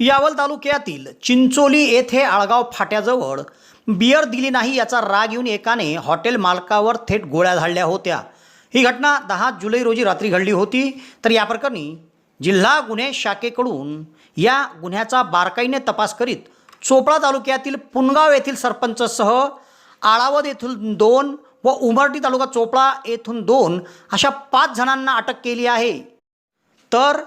यावल तालुक्यातील चिंचोली येथे आळगाव फाट्याजवळ बियर दिली नाही याचा राग येऊन एकाने हॉटेल मालकावर थेट गोळ्या झाडल्या होत्या. ही घटना दहा जुलै रोजी रात्री घडली होती. तर या प्रकरणी जिल्हा गुन्हे शाखेकडून या गुन्ह्याचा बारकाईने तपास करीत चोपडा तालुक्यातील पुनगाव येथील सरपंचसह आळावद येथून दोन व उमरटी तालुका चोपडा येथून दोन अशा पाच जणांना अटक केली आहे. तर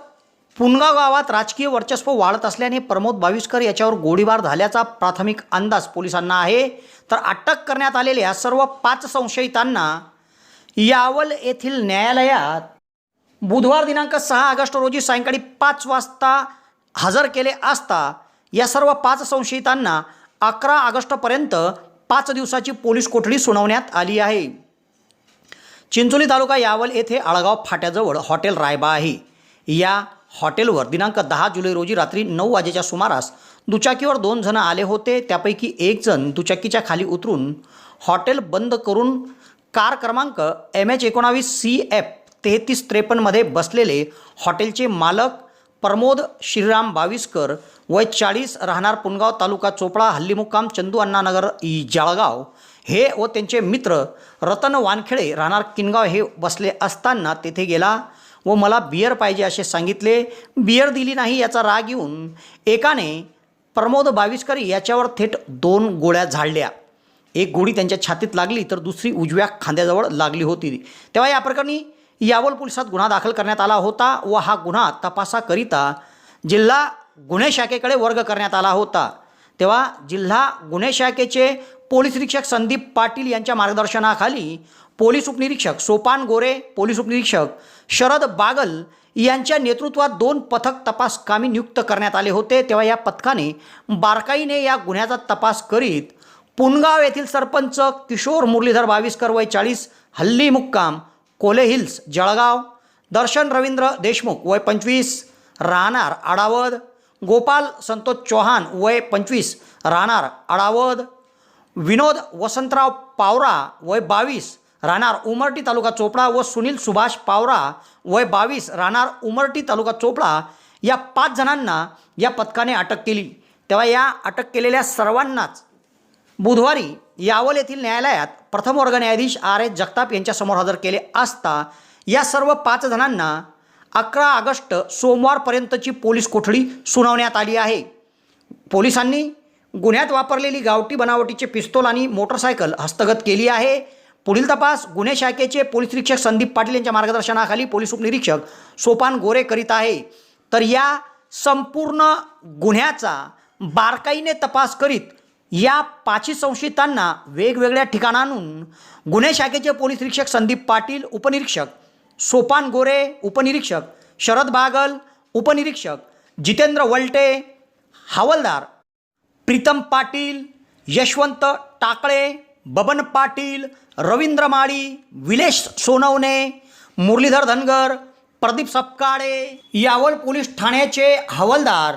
पुनगाव गावात राजकीय वर्चस्व वाढत असल्याने प्रमोद बाविस्कर याच्यावर गोळीबार झाल्याचा प्राथमिक अंदाज पोलिसांना आहे. तर अटक करण्यात आलेल्या सर्व पाच संशयितांना यावल येथील न्यायालयात बुधवार दिनांक सहा ऑगस्ट रोजी सायंकाळी पाच वाजता हजर केले असता या सर्व पाच संशयितांना अकरा ऑगस्टपर्यंत पाच दिवसाची पोलीस कोठडी सुनावण्यात आली आहे. चिंचोली तालुका यावल येथे आळगाव फाट्याजवळ हॉटेल रायबा आहे. या हॉटेलवर दिनांक दहा जुलै रोजी रात्री नऊ वाजेच्या सुमारास दुचाकीवर दोन जण आले होते. त्यापैकी एक जण दुचाकीच्या खाली उतरून हॉटेल बंद करून कार क्रमांक एम एच एकोणावीस सी एफ तेहतीस त्रेपन्नमध्ये बसलेले हॉटेलचे मालक प्रमोद श्रीराम बाविस्कर वय चाळीस राहणार पुनगाव तालुका चोपडा हल्लीमुक्काम चंदू अण्णानगर ई जळगाव हे व त्यांचे मित्र रतन वानखेडे राहणार किनगाव हे बसले असताना तेथे गेला. व मला बियर पाहिजे असे सांगितले. बियर दिली नाही याचा राग येऊन एकाने प्रमोद बावीसकर याच्यावर थेट दोन गोळ्या झाडल्या. एक गोळी त्यांच्या छातीत लागली तर दुसरी उजव्या खांद्याजवळ लागली होती. तेव्हा या प्रकरणी यावल पोलिसात गुन्हा दाखल करण्यात आला होता व हा गुन्हा तपासाकरिता जिल्हा गुन्हे शाखेकडे वर्ग करण्यात आला होता. तेव्हा जिल्हा गुन्हे शाखेचे पोलीस निरीक्षक संदीप पाटील यांच्या मार्गदर्शनाखाली पोलीस उपनिरीक्षक सोपान गोरे पोलीस उपनिरीक्षक शरद बागल यांच्या नेतृत्वात दोन पथक तपास कामी नियुक्त करण्यात आले होते. तेव्हा या पथकाने बारकाईने या गुन्ह्याचा तपास करीत पुनगाव येथील सरपंच किशोर मुरलीधर बाविस्कर वय चाळीस हल्ली मुक्काम कोले हिल्स जळगाव दर्शन रवींद्र देशमुख वय पंचवीस राहणार आडावद गोपाल संतोष चौहान वय पंचवीस राहणार आडावद विनोद वसंतराव पावरा वय बावीस राहणार उमरटी तालुका चोपडा व सुनील सुभाष पावरा वय बावीस राहणार उमरटी तालुका चोपडा या पाच जणांना या पथकाने अटक केली. तेव्हा या अटक केलेल्या सर्वांनाच बुधवारी यावल येथील न्यायालयात प्रथम वर्ग न्यायाधीश आर एस जगताप यांच्यासमोर हजर केले असता या सर्व पाच जणांना अकरा ऑगस्ट सोमवारपर्यंतची पोलीस कोठडी सुनावण्यात आली आहे. पोलिसांनी गुन्ह्यात वापरलेली गावठी बनावटीचे पिस्तोल आणि मोटरसायकल हस्तगत केली आहे. पुढील तपास गुन्हे शाखेचे पोलीस निरीक्षक संदीप पाटील यांच्या मार्गदर्शनाखाली पोलीस उपनिरीक्षक सोपान गोरे करीत आहे. तर या संपूर्ण गुन्ह्याचा बारकाईने तपास करीत या पाचही संशयितांना वेगवेगळ्या ठिकाणांहून गुन्हे शाखेचे पोलीस निरीक्षक संदीप पाटील उपनिरीक्षक सोपान गोरे उपनिरीक्षक शरद बागल उपनिरीक्षक जितेंद्र वलटे हवलदार प्रीतम पाटील यशवंत टाकळे बबन पाटील रवींद्र माळी विलेश सोनवणे मुरलीधर धनगर प्रदीप सपकाळे यावल पोलीस ठाण्याचे हवालदार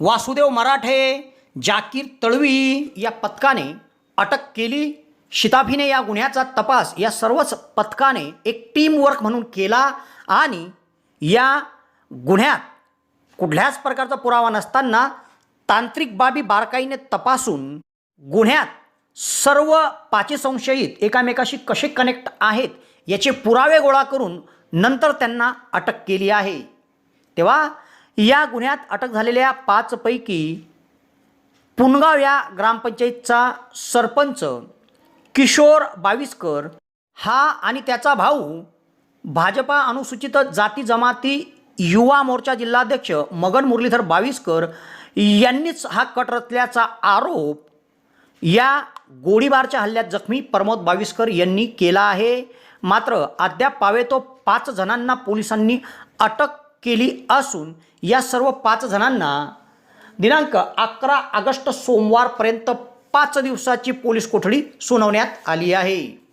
वासुदेव मराठे जाकीर तळवी या पथकाने अटक केली. शिताफीने या गुन्ह्याचा तपास या सर्वच पथकाने एक टीमवर्क म्हणून केला आणि या गुन्ह्यात कुठल्याच प्रकारचा पुरावा नसताना तांत्रिक बाबी बारकाईने तपासून गुन्ह्यात सर्व पाचही संशयित एकामेकाशी कसे कनेक्ट आहेत याचे पुरावे गोळा करून नंतर त्यांना अटक केली आहे. तेव्हा या गुन्ह्यात अटक झालेल्या पाचपैकी पुनगाव या ग्रामपंचायतचा सरपंच किशोर बाविस्कर हा आणि त्याचा भाऊ भाजपा अनुसूचित जाती जमाती युवा मोर्चा जिल्हाध्यक्ष मगन मुरलीधर बाविस्कर यांनीच हा कट रचल्याचा आरोप या गोळीबारच्या हल्ल्यात जखमी प्रमोद बाविस्कर यांनी केला आहे. मात्र अद्याप पावेतो पाच जणांना पोलिसांनी अटक केली असून या सर्व पाच जणांना दिनांक अकरा ऑगस्ट सोमवारपर्यंत पाच दिवसाची पोलीस कोठडी सुनावण्यात आली आहे.